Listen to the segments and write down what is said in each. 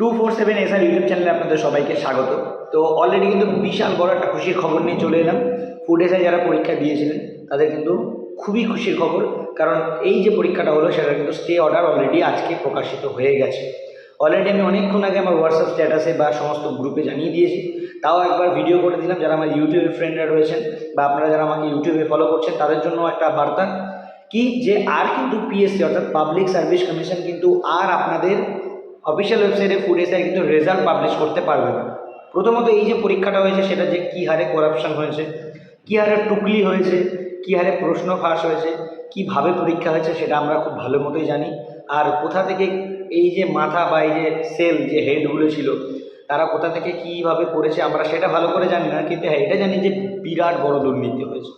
Two four seven SR YouTube চ্যানেলে আপনাদের সবাইকে স্বাগত। তো অলরেডি কিন্তু বিশাল বড় একটা খুশির খবর নিয়ে চলে এলাম। ফুড এসআই যারা পরীক্ষা দিয়েছিলেন, তাদের কিন্তু খুবই খুশির খবর। কারণ এই যে পরীক্ষাটা হলো, সেটা কিন্তু স্টে অর্ডার অলরেডি আজকে প্রকাশিত হয়ে গেছে। অলরেডি আমি অনেকক্ষণ আগে আমার হোয়াটসঅ্যাপ স্ট্যাটাসে বা সমস্ত গ্রুপে জানিয়ে দিয়েছি। তাও একবার ভিডিও করে দিলাম। যারা আমার ইউটিউবের ফ্রেন্ডরা রয়েছেন বা আপনারা যারা আমাকে ইউটিউবে ফলো করছেন, তাদের জন্য একটা বার্তা। কি যে আর কিন্তু পিএসসি অর্থাৎ পাবলিক সার্ভিস কমিশন কিন্তু আর আপনাদের অফিসিয়াল ওয়েবসাইটে ফুড এসআই কিন্তু রেজাল্ট পাবলিশ করতে পারবে না। প্রথমত এই যে পরীক্ষাটা হয়েছে, সেটা যে কী হারে করাপশন হয়েছে, কী হারে টুকলি হয়েছে, কী হারে প্রশ্ন ফাঁস হয়েছে, কীভাবে পরীক্ষা হয়েছে, সেটা আমরা খুব ভালো মতোই জানি। আর কোথা থেকে এই যে মাথা বা এই যে সেল যে হেডগুলো ছিল, তারা কোথা থেকে কীভাবে করেছে, আমরা সেটা ভালো করে জানি না, কিন্তু হ্যাঁ এটা জানি যে বিরাট বড় দুর্নীতি হয়েছে।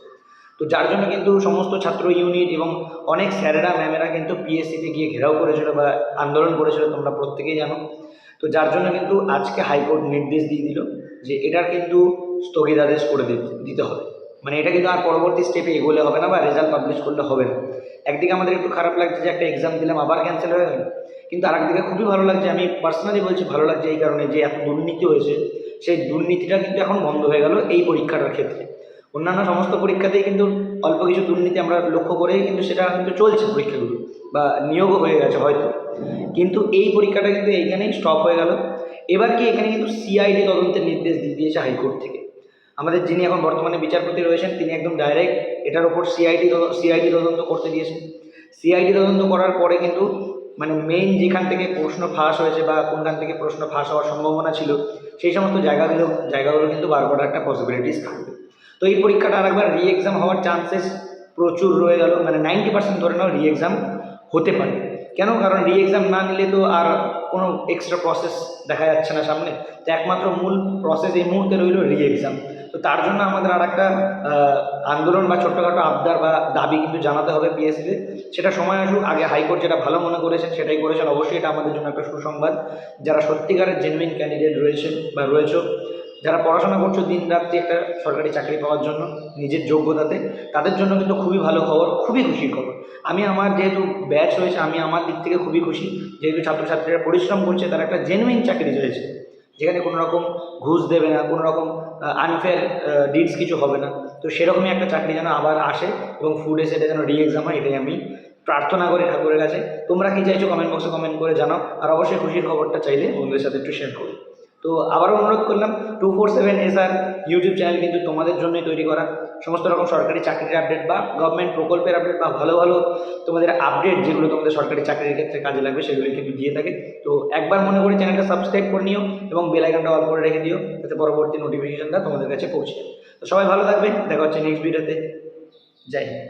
তো যার জন্য কিন্তু সমস্ত ছাত্র ইউনিট এবং অনেক স্যারেরা ম্যামেরা কিন্তু পিএসসিতে গিয়ে ঘেরাও করেছিল বা আন্দোলন করেছিল, তোমরা প্রত্যেকেই জানো। তো যার জন্য কিন্তু আজকে হাইকোর্ট নির্দেশ দিয়ে দিল যে এটার কিন্তু স্থগিতাদেশ করে দিতে হবে। মানে এটা কিন্তু আর পরবর্তী স্টেপে এগোলে হবে না বা রেজাল্ট পাবলিশ করলে হবে না। একদিকে আমাদের একটু খারাপ লাগছে যে একটা এক্সাম দিলাম, আবার ক্যান্সেল হয়ে গেল। কিন্তু আরেকদিকে খুবই ভালো লাগছে, আমি পার্সোনালি বলছি ভালো লাগছে এই কারণে যে এত দুর্নীতি হয়েছে, সেই দুর্নীতিটা কিন্তু এখন বন্ধ হয়ে গেল এই পরীক্ষাটার ক্ষেত্রে। অন্যান্য সমস্ত পরীক্ষাতেই কিন্তু অল্প কিছু দুর্নীতি আমরা লক্ষ্য করেই কিন্তু সেটা কিন্তু চলছে পরীক্ষাগুলো বা নিয়োগও হয়ে গেছে হয়তো। কিন্তু এই পরীক্ষাটা কিন্তু এইখানেই স্টপ হয়ে গেল। এবার কি এখানে কিন্তু সিআইডি তদন্তের নির্দেশ দিয়ে দিয়েছে হাইকোর্ট থেকে। আমাদের যিনি এখন বর্তমানে বিচারপতি রয়েছেন, তিনি একদম ডাইরেক্ট এটার ওপর সিআইডি সিআইডি তদন্ত করতে দিয়েছেন। সিআইডি তদন্ত করার পরে কিন্তু মানে মেইন যেখান থেকে প্রশ্ন ফাঁস হয়েছে বা কোনখান থেকে প্রশ্ন ফাঁস হওয়ার সম্ভাবনা ছিল, সেই সমস্ত জায়গাগুলো জায়গাগুলো কিন্তু বার করার একটা পসিবিলিটিস থাকবে। তো এই পরীক্ষাটা আরেকবার রি এক্সাম হওয়ার চান্সেস প্রচুর রয়ে গেল। মানে নাইনটি পার্সেন্ট ধরে নাও রি এক্সাম হতে পারে। কেন? কারণ রি এক্সাম না নিলে তো আর কোনো এক্সট্রা প্রসেস দেখা যাচ্ছে না সামনে। তো একমাত্র মূল প্রসেস এই মুহূর্তে রইল রি এক্সাম তো তার জন্য আমাদের আর একটা আন্দোলন বা ছোট্টখাটো আবদার বা দাবি কিন্তু জানাতে হবে পিএসসিতে সেটা সময় আসুক, আগে হাইকোর্ট যেটা ভালো মনে করেছেন সেটাই করেছেন। অবশ্যই এটা আমাদের জন্য একটা সুসংবাদ। যারা সত্যিকারের জেনুইন ক্যান্ডিডেট রয়েছেন বা রয়েছে যারা পড়াশোনা করছ দিন রাত্রি একটা সরকারি চাকরি পাওয়ার জন্য, নিজের যোগ্যতাতে, তাদের জন্য কিন্তু খুবই ভালো খবর, খুবই খুশির খবর। আমি আমার যেহেতু ব্যাচ হয়েছে, আমি আমার দিক থেকে খুবই খুশি। যেহেতু ছাত্রছাত্রীরা পরিশ্রম করছে, তারা একটা জেনুইন চাকরি রয়েছে যেখানে কোনো রকম ঘুষ দেবে না, কোনো রকম আনফেয়ার ডিডস কিছু হবে না। তো সেরকমই একটা চাকরি যেন আবার আসে এবং ফুড এসে এটা যেন রি এক্সাম হয়, এটাই আমি প্রার্থনা করি ঠাকুরের কাছে। তোমরা কি চাইছো কমেন্ট বক্সে কমেন্ট করে জানাও, আর অবশ্যই খুশির খবরটা চাইলে বন্ধুদের সাথে একটু শেয়ার করো। তো আবারও অনুরোধ করলাম two four seven S R YouTube channel কিন্তু তোমাদের জন্যই তৈরি করা। সমস্ত রকম সরকারি চাকরির আপডেট বা গভর্নমেন্ট প্রকল্পের আপডেট বা ভালো ভালো তোমাদের আপডেট যেগুলো তোমাদের সরকারি চাকরির ক্ষেত্রে কাজে লাগবে, সেগুলো কিন্তু দিয়ে থাকে। তো একবার মনে করে চ্যানেলটা সাবস্ক্রাইব করে নিও এবং বেল আইকনটা অল করে রেখে দিও, যাতে পরবর্তী নোটিফিকেশনটা তোমাদের কাছে পৌঁছে তো সবাই ভালো থাকবে দেখা হচ্ছে নেক্সট ভিডিওতে জয় হিন্দ।